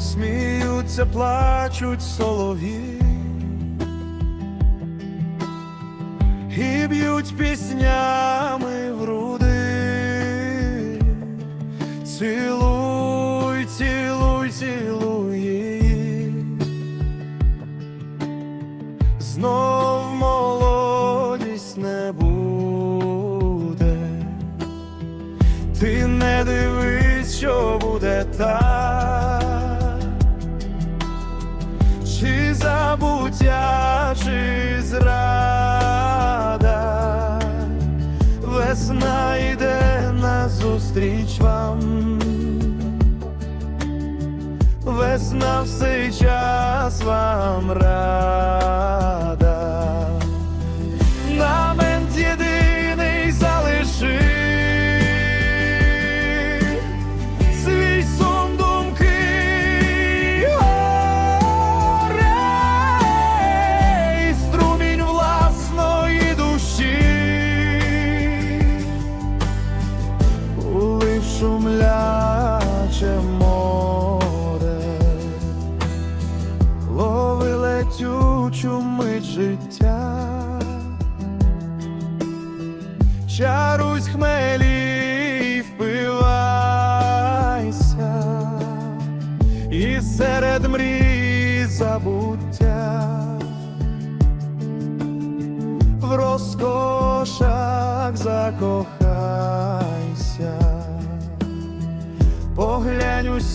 сміються, плачуть солов'ї і б'ють піснями в груди. Цілуй, цілуй, цілуй її. Знов весна йде назустріч вам, весна в цей час вам рада. Шумляче море. Лови летючу мить життя, чарусь хмелі впивайся, і серед мрій забуття, в розкошах закохайся.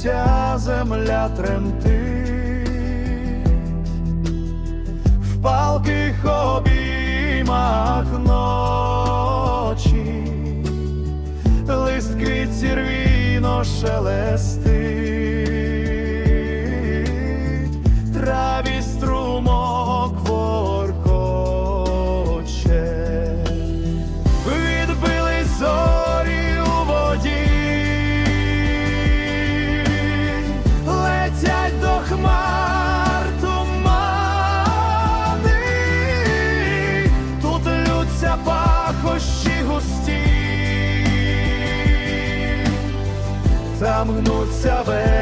Уся земля тремтить в палких обіймах ночі, лист квіт шелестить. гнуться ве.